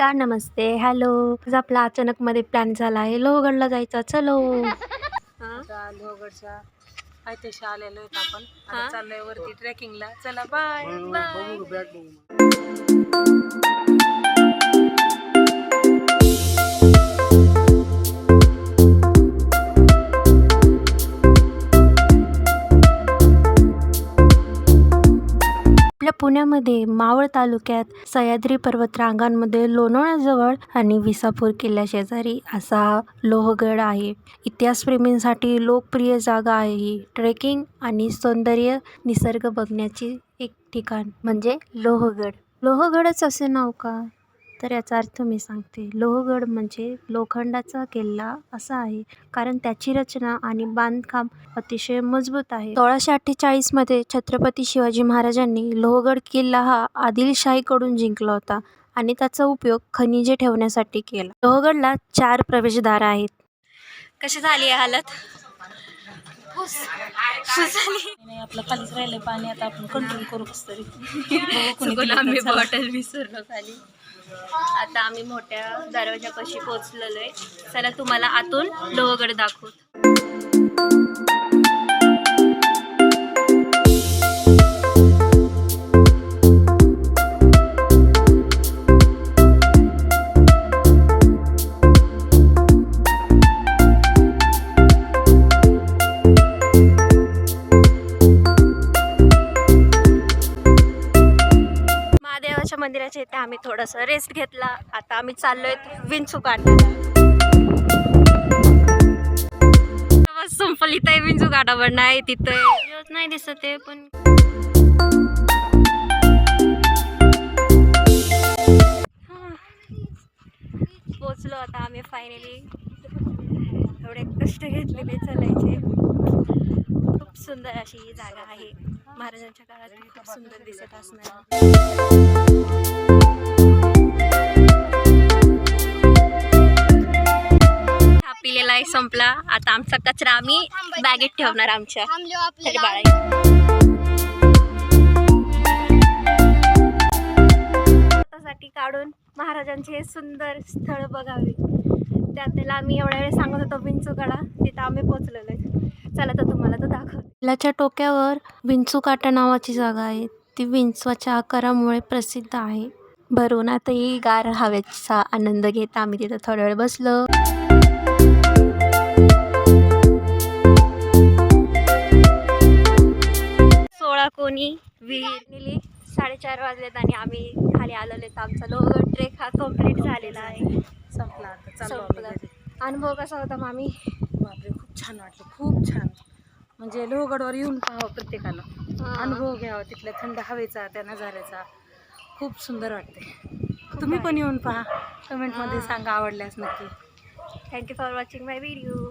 नमस्कार नमस्ते. हॅलो आज आपला अचानक मध्ये प्लॅन झाला आहे. लोहगडला जायचा. चलो. हा? लोहगडच्या पायथ्याशी आलेलो आहेत आपण? आता चाललोय वरती ट्रेकिंगला चला बाय बाय आपल्या पुण्यामध्ये मावळ तालुक्यात सह्याद्री पर्वत रांगांमध्ये लोणावळ्याजवळ आणि विसापूर किल्ल्याशेजारी असा लोहगड आहे. इतिहासप्रेमींसाठी लोकप्रिय जागा आहे ही. ट्रेकिंग आणि सौंदर्य निसर्ग बघण्याची एक ठिकाण म्हणजे लोहगड. लोहगडच असे नाव का? तर याचा अर्थ मी सांगते. लोहगड म्हणजे लोखंडाचा किल्ला असा आहे. कारण त्याची रचना आणि बांधकाम अतिशय मजबूत आहे. सोळाशे अठ्ठेचाळीसमध्ये छत्रपती शिवाजी महाराजांनी लोहगड किल्ला हा आदिलशाहीकडून जिंकला होता आणि त्याचा उपयोग खनिजे ठेवण्यासाठी केला. लोहगडला चार प्रवेशद्वार आहेत. कशी झाली हालत? नाही आपलं खालीच राहिलंय पाणी आता आपण कंट्रोल करू कस तरी. आम्ही. बॉटल विसरलो खाली. आता आम्ही मोठ्या दरवाजापाशी पोहोचलेलो आहे चला तुम्हाला आतून लोहगड दाखवू. महादेवाच्या मंदिराच्या इथे आम्ही थोडंसं रेस्ट घेतला. आता आम्ही चाललोय विंचू बस संपल इथं विंचू काढावर नाही तिथं नाही दिसत आहे पण. पोचलो आता आम्ही फायनली थोडे कष्ट घेतलेले चलायचे. खूप सुंदर अशी ही जागा आहे. महाराजांच्या काळात खूप सुंदर दिसत असणार. आहे संपला. आता आमचा कचरा आम्ही बॅगेत ठेवणार आमच्या. स्वतःसाठी काढून महाराजांचे हे सुंदर स्थळ बघावे. त्यात त्याला आम्ही एवढ्या वेळेस सांगत होतो विंचूकडा तिथं आम्ही पोचलेलो आहे. चला तर तुम्हाला तो दाखव किल्ल्याच्या टोक्यावर विंचू काटा नावाची जागा आहे. ती विंचवाच्या आकारामुळे प्रसिद्ध आहे. भरून आता ही गार हवेचा आनंद घेत आम्ही तिथं थोडा वेळ बसलो. कोणी विहीर साडेचार वाजलेत आणि आम्ही खाली आलेलो आहेत आमचा. लोहगड ट्रेक हा कंप्लीट झालेला आहे. संपला संपला. अनुभव कसा होता मामी? बापरे खूप छान वाटलं. खूप छान. म्हणजे लोहगडवर येऊन पाहावं प्रत्येकाला. अनुभव घ्यावा. तिथल्या थंड हवेचा त्या नजाऱ्याचा खूप सुंदर वाटते तुम्ही पण येऊन पहा. कमेंटमध्ये. सांगा आवडल्यास नक्की. Thank you for watching my video